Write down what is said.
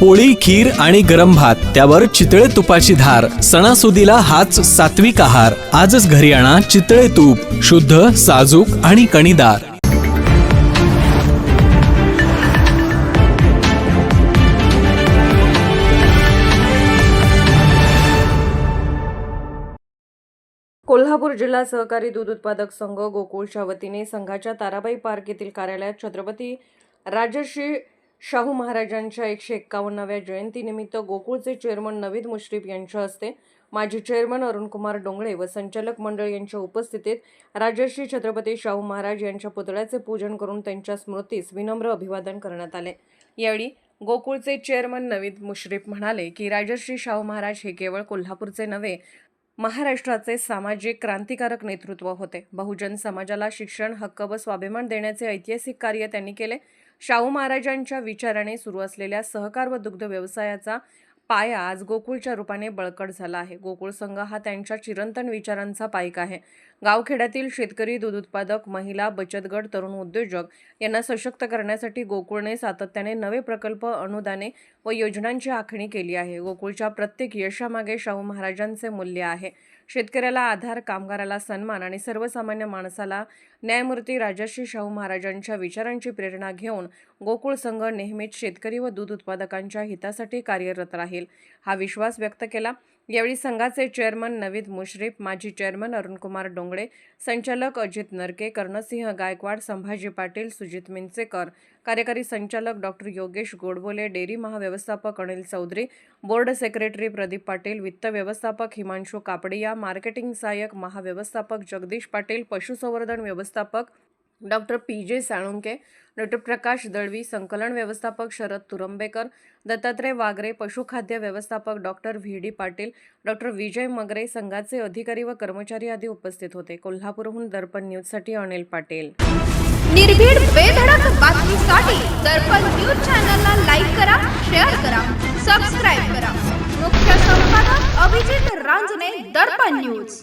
पोळी खीर आणि गरम भात त्यावर चितळे तुपाची धार सणासुदीला हाच सात्विक आहार. आजच घरी आणा चितळे तूप शुद्ध साजूक आणि कणीदार. कोल्हापूर जिल्हा सहकारी दूध उत्पादक संघ गोकुळच्या वतीने संघाच्या ताराबाई पार्क येथील कार्यालयात छत्रपती राजश्री शाहू महाराजांच्या एकशे एक्कावन्नाव्या जयंतीनिमित्त गोकुळचे चेअरमन नवीद मुश्रीफ यांच्या हस्ते माजी चेअरमन अरुणकुमार डोंगळे व संचालक मंडळ यांच्या उपस्थितीत राजश्री छत्रपती शाहू महाराज यांच्या पुतळ्याचे पूजन करून त्यांच्या स्मृतीस विनम्र अभिवादन करण्यात आले. यावेळी गोकुळचे चेअरमन नवीद मुश्रीफ म्हणाले की राजश्री शाहू महाराज हे केवळ कोल्हापूरचे नव्हे महाराष्ट्राचे सामाजिक क्रांतिकारक नेतृत्व होते. बहुजन समाजाला शिक्षण हक्क व स्वाभिमान देण्याचे ऐतिहासिक कार्य त्यांनी केले. शाहू महाराजांच्या विचाराने सुरू असलेल्या सहकार व दुग्ध व्यवसायाचा पाया आज गोकुळच्या रूपाने बळकट झाला आहे. गोकुळ संघ हा त्यांच्या चिरंतन विचारांचा पाईक आहे. गावखेड्यातील शेतकरी दूध उत्पादक महिला बचत गट तरुण उद्योजक यांना सशक्त करण्यासाठी गोकुळने सातत्याने नवे प्रकल्प अनुदाने व योजनांची आखणी केली आहे. गोकुळच्या प्रत्येक यशामागे शाहू महाराजांचे मूल्य आहे. शेतकऱ्याला आधार कामगाराला सन्मान आणि सर्वसामान्य माणसाला न्यायमूर्ती राजश्री शाहू महाराजांच्या विचारांची प्रेरणा घेऊन गोकुळ संघ नेहमीच शेतकरी व दूध उत्पादकांच्या हितासाठी कार्यरत राहील. हा विश्वास व्यक्त केला. यावेळी संघाचे चेअरमन नवीद मुश्रीफ माजी चेअरमन अरुणकुमार डोंगळे संचालक अजित नरके कर्णसिंह गायकवाड संभाजी पाटील सुजित मिंचेकर कार्यकारी संचालक डॉक्टर योगेश गोडबोले डेअरी महाव्यवस्थापक अनिल चौधरी बोर्ड सेक्रेटरी प्रदीप पाटील वित्त व्यवस्थापक हिमांशू कापडिया मार्केटिंग सहाय्यक महाव्यवस्थापक जगदीश पाटील पशुसंवर्धन व्यवस्थापक डॉक्टर पी जे साळुंके डॉक्टर प्रकाश दळवी संकलन व्यवस्थापक शरद तुरंबेकर दत्तात्रय वागरे पशुखाद्य व्यवस्थापक doctor V D Patil doctor Vijay Magre संघाचे अधिकारी व कर्मचारी आदी उपस्थित होते. कोल्हापूरहून दर्पण न्यूजसाठी अनिल पाटील. निर्भीड बेधडक बातमीसाठी दर्पण न्यूज चॅनलला लाईक करा शेअर करा सबस्क्राईब करा. मुख्य संपादक अभिजित रांजणे दर्पण न्यूज.